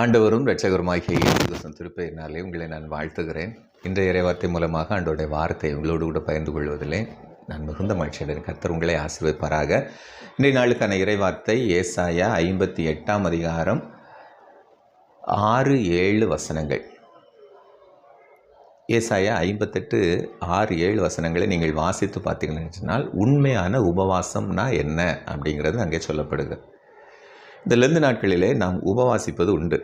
ஆண்டவரும் இரட்சகருமாகிய இயேசு கிறிஸ்துவின் திருப்பெயரினாலே உங்களை நான் வாழ்த்துகிறேன். இன்றைய இறைவார்த்தை மூலமாக ஆண்டோடைய வார்த்தை உங்களோடு கூட பகிர்ந்து கொள்வதிலே நான் மிகுந்த மகிழ்ச்சியுடன் கர்த்தர் உங்களை ஆசிர்வைப்பாராக இன்றைய நாளுக்கான இறைவார்த்தை ஏசாயா ஐம்பத்தி எட்டாம் அதிகாரம் ஆறு ஏழு வசனங்கள். ஏசாயா ஐம்பத்தெட்டு ஆறு ஏழு வசனங்களை நீங்கள் வாசித்து பார்த்தீங்கன்னு சொன்னால் உண்மையான உபவாசம்னா என்ன அப்படிங்கிறது அங்கே சொல்லப்படுகிறது. இந்த லெந்து நாட்களிலே நாம் உபவாசிப்பது உண்டு.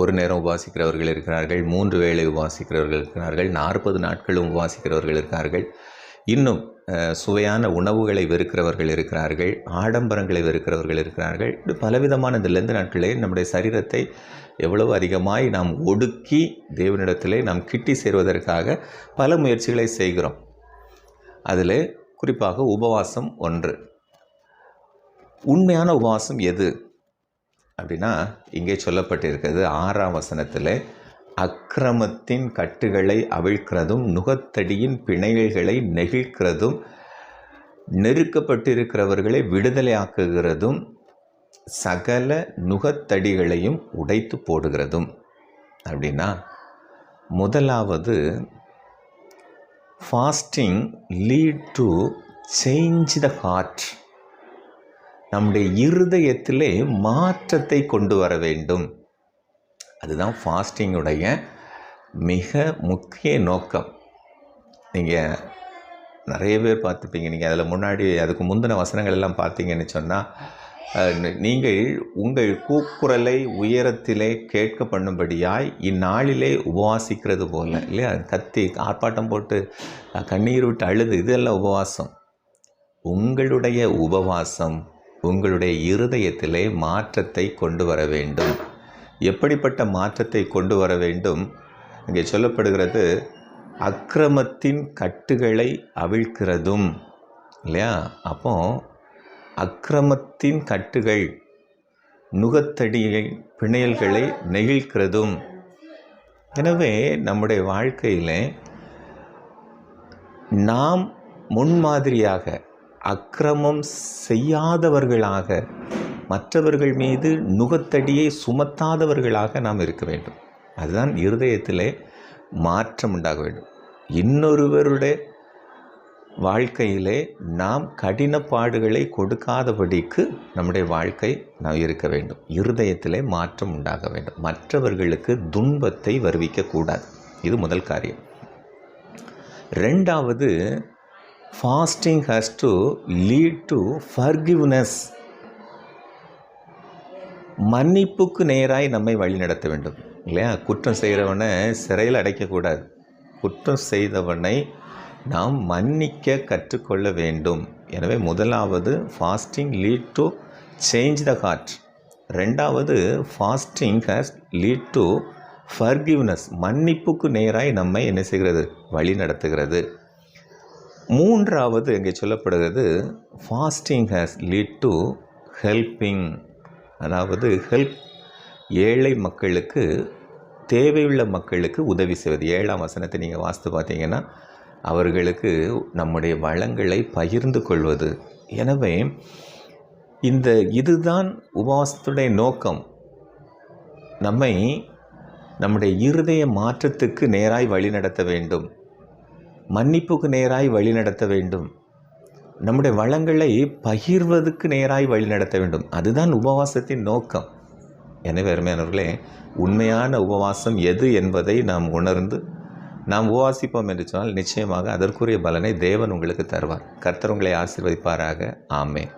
ஒரு நேரம் உபாசிக்கிறவர்கள் இருக்கிறார்கள் மூன்று வேளை உபாசிக்கிறவர்கள் இருக்கிறார்கள் நாற்பது நாட்களும் உபாசிக்கிறவர்கள் இருக்கிறார்கள். இன்னும் சுவையான உணவுகளை வெறுக்கிறவர்கள் இருக்கிறார்கள் ஆடம்பரங்களை வெறுக்கிறவர்கள் இருக்கிறார்கள். இப்படி பலவிதமான இந்த லெந்து நாட்களே நம்முடைய சரீரத்தை எவ்வளவு அதிகமாய் நாம் ஒடுக்கி தேவனிடத்திலே நாம் கிட்டி சேர்வதற்காக பல முயற்சிகளை செய்கிறோம். அதில் குறிப்பாக உபவாசம் ஒன்று. உண்மையான உபவாசம் எது? அப்படின்னா இங்கே சொல்லப்பட்டிருக்கிறது ஆறாம் வசனத்தில் அக்கிரமத்தின் கட்டுகளை அவிழ்க்கிறதும் நுகத்தடியின் பிணைகளை நெகிழ்க்கிறதும் நெருக்கப்பட்டிருக்கிறவர்களை விடுதலையாக்குகிறதும் சகல நுகத்தடிகளையும் உடைத்து போடுகிறதும். அப்படின்னா முதலாவது fasting lead to change the heart நம்முடைய இருதயத்திலே மாற்றத்தை கொண்டு வர வேண்டும். அதுதான் ஃபாஸ்டிங்குடைய மிக முக்கிய நோக்கம். நீங்கள் நிறைய பேர் பார்த்துப்பீங்க. நீங்கள் அதில் முன்னாடி அதுக்கு முந்தின வசனங்கள் எல்லாம் பார்த்தீங்கன்னு சொன்னால் நீங்கள் உங்கள் கூக்குரலை உயரத்திலே கேட்க பண்ணும்படியாய் இந்நாளிலே உபவாசிக்கிறது போல இல்லையா? கத்தி ஆர்ப்பாட்டம் போட்டு கண்ணீர் விட்டு அழுது இதெல்லாம் உபவாசம். உங்களுடைய உபவாசம் உங்களுடைய இருதயத்திலே மாற்றத்தை கொண்டு வர வேண்டும். எப்படிப்பட்ட மாற்றத்தை கொண்டு வர வேண்டும்? இங்கே சொல்லப்படுகிறது அக்கிரமத்தின் கட்டுகளை அவிழ்க்கிறதும். இல்லையா? அப்போ அக்கிரமத்தின் கட்டுகள் நுகத்தடியை பிணையல்களை நெகிழ்கிறதும் எனவே நம்முடைய வாழ்க்கையில் நாம் முன்மாதிரியாக அக்கிரமம் செய்யாதவர்களாக மற்றவர்கள் மீது நுகத்தடியை சுமத்தாதவர்களாக நாம் இருக்க வேண்டும். அதுதான் இருதயத்திலே மாற்றம் உண்டாக வேண்டும். இன்னொருவருடைய வாழ்க்கையிலே நாம் கடின பாடுகளை கொடுக்காதபடிக்கு நம்முடைய வாழ்க்கை நாம் இருக்க வேண்டும். இருதயத்திலே மாற்றம் உண்டாக வேண்டும். மற்றவர்களுக்கு துன்பத்தை வருவிக்கக்கூடாது இது முதல் காரியம். ரெண்டாவது fasting has to lead to forgiveness மன்னிப்புக்கு நேராய் நம்மை வழி நடத்த வேண்டும். இல்லையா? குற்றம் செய்கிறவனை சிறையில் அடைக்கக்கூடாது. குற்றம் செய்தவனை நாம் மன்னிக்க கற்றுக்கொள்ள வேண்டும். எனவே முதலாவது fasting lead to change the heart ரெண்டாவது fasting has lead to forgiveness மன்னிப்புக்கு நேராய் நம்மை என்ன செய்கிறது? வழி நடத்துகிறது. மூன்றாவது இங்கே சொல்லப்படுகிறது fasting has lead to helping அதாவது ஹெல்ப் ஏழை மக்களுக்கு தேவையுள்ள மக்களுக்கு உதவி செய்வது. ஏழாம் வசனத்தை நீங்கள் வாஸ்து பார்த்தீங்கன்னா அவர்களுக்கு நம்முடைய வளங்களை பகிர்ந்து கொள்வது. எனவே இந்த இதுதான் உபவாசத்துடைய நோக்கம். நம்மை நம்முடைய இருதய மாற்றத்துக்கு நேராய் வழிநடத்த வேண்டும். மன்னிப்புக்கு நேராய் வழிநடத்த வேண்டும். நம்முடைய வளங்களை பகிர்வதற்கு நேராய் வழிநடத்த வேண்டும். அதுதான் உபவாசத்தின் நோக்கம். எனவே அருமையானவர்களே உண்மையான உபவாசம் எது என்பதை நாம் உணர்ந்து நாம் உபவாசிப்போம் என்று சொன்னால் நிச்சயமாக அதற்குரிய பலனை தேவன் உங்களுக்கு தருவார். கர்த்தர் உங்களை ஆசீர்வதிப்பாராக. ஆமேன்.